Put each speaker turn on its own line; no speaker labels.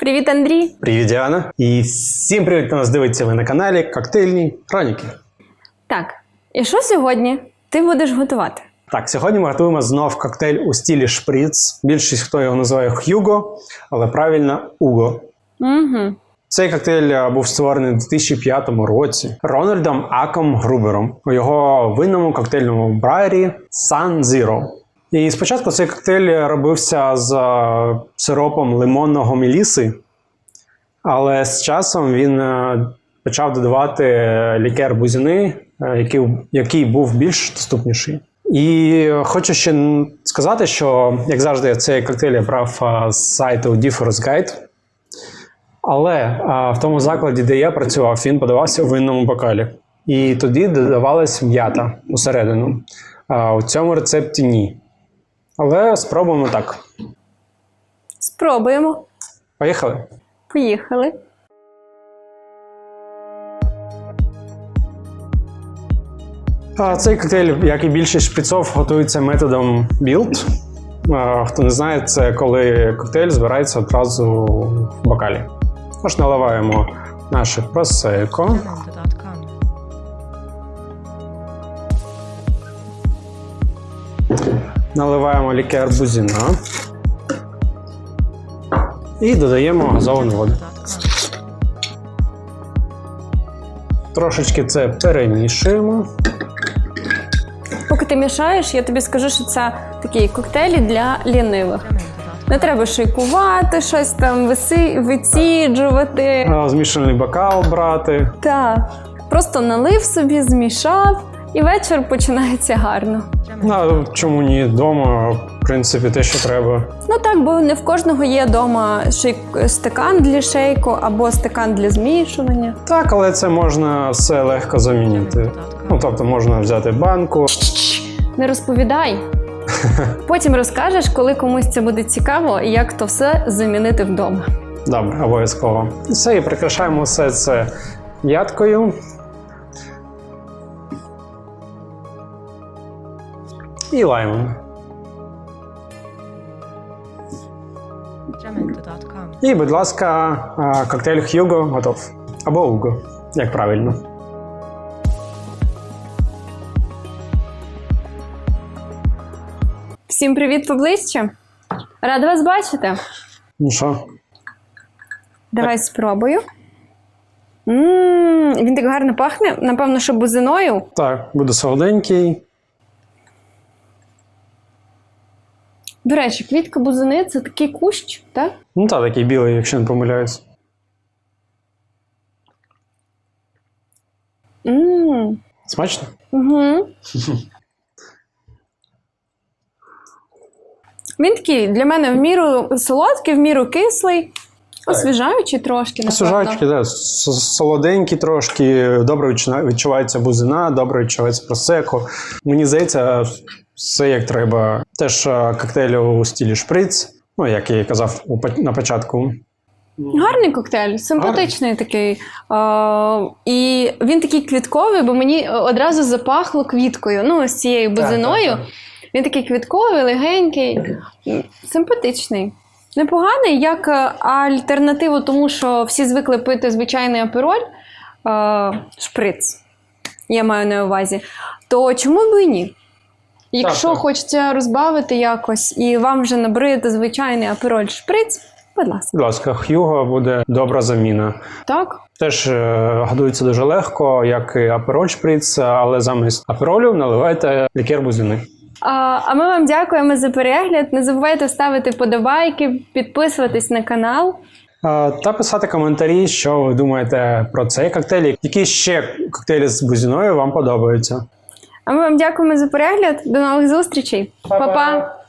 Привіт, Андрій.
Привіт, Діана. І всім привіт, хто нас дивиться ви на каналі Коктейльні Хроніки.
Так, і що сьогодні ти будеш готувати?
Так, сьогодні ми готуємо знов коктейль у стілі шприц. Більшість хто його називає Х'юго, але правильно Уго.
Угу.
Цей коктейль був створений у 2005 році Рональдом Аком Грубером у його винному коктейльному брайері Sun Zero. І спочатку цей коктейль робився з е, сиропом лимонного меліси, але з часом він е, почав додавати лікер бузини, е, який, який був більш доступніший. І хочу ще сказати, що, як завжди, цей коктейль я брав з сайту Differ's Guide. Але а, в тому закладі, де я працював, він подавався у винному бокалі. І тоді додавалась м'ята усередину. А у цьому рецепті ні. Але спробуємо так.
Спробуємо.
Поїхали.
Поїхали.
А, цей коктейль, як і більшість шприцов, готується методом build. Хто не знає, це коли коктейль збирається одразу в бокалі. Тож наливаємо наше просеко. Наливаємо лікер бузіна. І додаємо газовану воду. Трошечки це перемішуємо.
Поки ти мішаєш, я тобі скажу, що це такі коктейлі для лінивих. Не треба шейкувати, щось там виси... виціджувати.
Змішаний бокал брати.
Так. Просто налив собі, змішав, і вечір починається гарно.
А чому ні? Дома, в принципі, те, що треба.
Ну так, бо не в кожного є вдома стакан для шейку або стакан для змішування.
Так, але це можна все легко замінити. Ну, тобто можна взяти банку.
Не розповідай. Потім розкажеш, коли комусь це буде цікаво, і як то все замінити вдома.
Добре, обов'язково. Все, і прикрашаємо все це ядкою. І лаймом. І, будь ласка, коктейль Х'юго готов. Або Уго, як правильно.
Всім привіт поближче. Рада вас бачити.
Ну що,
Давай спробую. м він так гарно пахне. Напевно, що бузиною.
так, буде солоденький.
До речі, квітка бузини це такий кущ, так?
Ну так, такий білий, якщо не помиляюсь.
м
Смачно?
Угу. Він такий для мене в міру солодкий, в міру кислий, освіжаючий трошки.
Сужачки, да, солоденькі трошки, добре відчувається бузина, добре відчувається просеко. Мені здається, все як треба. Теж е, коктейль у стілі шприц, ну як я і казав на початку.
Гарний коктейль, симпатичний такий. Е, і він такий квітковий, бо мені одразу запахло квіткою. Ну, з цією бузиною.
Так, так, так.
Він такий квітковий, легенький, симпатичний. Непоганий, як е, альтернативу, тому що всі звикли пити звичайний апероль, е, шприц, я маю на увазі. То чому б і ні? Якщо
так.
хочеться розбавити якось і вам вже набрид звичайний апероль шприц, будь ласка.
Будь ласка, Х'юго буде добра заміна.
Так?
Теж е, годується дуже легко, як і апероль шприц, але замість аперолю наливайте лікер бузини.
А, а ми вам дякуємо за перегляд. Не забувайте ставити подобайки, підписуватись на канал.
Та писати коментарі, що ви думаєте про цей коктейль, які ще коктейлі з бузиною вам подобаються.
А ми вам дякуємо за перегляд. До нових зустрічей. Па-па.